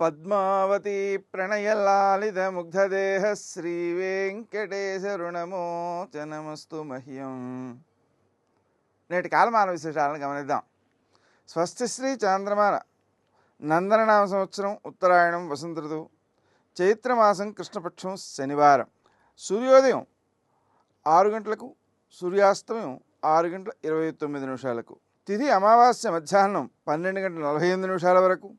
పద్మావతి ప్రణయలాలిత ముగ్ధదేహ శ్రీ వెంకటేశ రుణమోచనమస్తు మహ్యం. నేటి కాలమాన విశేషాలను గమనిద్దాం. స్వస్తి శ్రీ చాంద్రమాన. నందననామ సంవత్సరం ఉత్తరాయణం వసంత ఋతువు. చైత్రమాసం కృష్ణపక్షం శనివారం. సూర్యోదయం ఆరు గంటలకు సూర్యాస్తమయం ఆరు గంటల ఇరవై తొమ్మిది నిమిషాలకు. తిథి అమావాస్య మధ్యాహ్నం పన్నెండు గంటల నలభై ఎనిమిది నిమిషాల వరకు.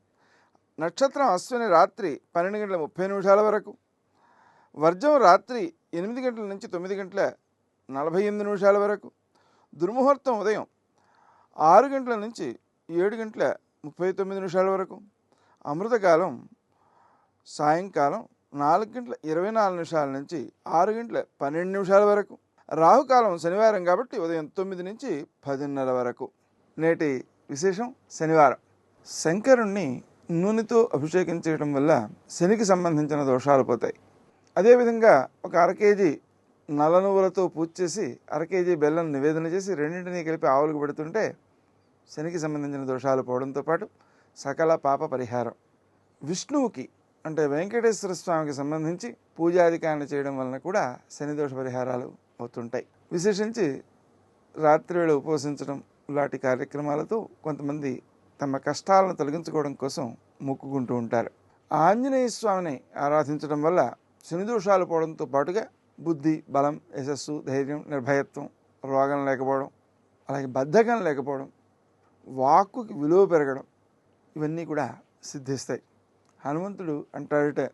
నక్షత్రం అశ్విని రాత్రి పన్నెండు గంటల ముప్పై నిమిషాల వరకు. వర్జం రాత్రి ఎనిమిది గంటల నుంచి తొమ్మిది గంటల నలభై ఎనిమిది నిమిషాల వరకు. దుర్ముహూర్తం ఉదయం ఆరు గంటల నుంచి ఏడు గంటల ముప్పై తొమ్మిది నిమిషాల వరకు. అమృతకాలం సాయంకాలం నాలుగు గంటల ఇరవై నాలుగు నిమిషాల నుంచి ఆరు గంటల పన్నెండు నిమిషాల వరకు. రాహుకాలం శనివారం కాబట్టి ఉదయం తొమ్మిది నుంచి పదిన్నర వరకు. నేటి విశేషం శనివారం. శంకరుణ్ణి నూనెతో అభిషేకించడం వల్ల శనికి సంబంధించిన దోషాలు పోతాయి. అదేవిధంగా ఒక అర కేజీ నల్ల నువ్వులతో పూజ చేసి అర కేజీ బెల్లం నివేదన చేసి రెండింటినీ కలిపి ఆవులకు పెడుతుంటే శనికి సంబంధించిన దోషాలు పోవడంతో పాటు సకల పాప పరిహారం. విష్ణువుకి అంటే వెంకటేశ్వర స్వామికి సంబంధించి పూజాధికారణ చేయడం వలన కూడా శని దోష పరిహారాలు అవుతుంటాయి. విశేషించి రాత్రివేళ ఉపవసించడం లాంటి కార్యక్రమాలతో కొంతమంది తమ కష్టాలను తొలగించుకోవడం కోసం మొక్కుకుంటూ ఉంటారు. ఆంజనేయ స్వామిని ఆరాధించడం వల్ల శనిదోషాలు పోవడంతో పాటుగా బుద్ధి బలం యశస్సు ధైర్యం నిర్భయత్వం రోగం లేకపోవడం అలాగే బద్ధకం లేకపోవడం వాక్కుకి విలువ పెరగడం ఇవన్నీ కూడా సిద్ధిస్తాయి. హనుమంతుడు అంటాడట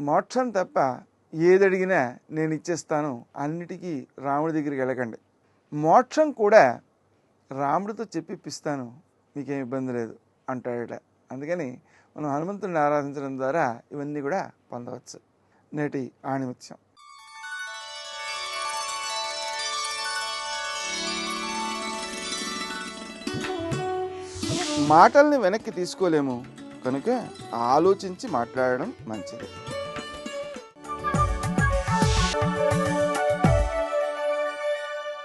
మోక్షం తప్ప ఏదడిగినా నేను ఇచ్చేస్తాను. అన్నిటికీ రాముడి దగ్గరికి వెళ్ళకండి. మోక్షం కూడా రాముడితో చెప్పిప్పిస్తాను. నీకేం ఇబ్బంది లేదు అంటాడట. అందుకని మనం హనుమంతుడిని ఆరాధించడం ద్వారా ఇవన్నీ కూడా పొందవచ్చు. నేటి ఆణిముత్యం. మాటల్ని వెనక్కి తీసుకోలేము. కనుక ఆలోచించి మాట్లాడడం మంచిది.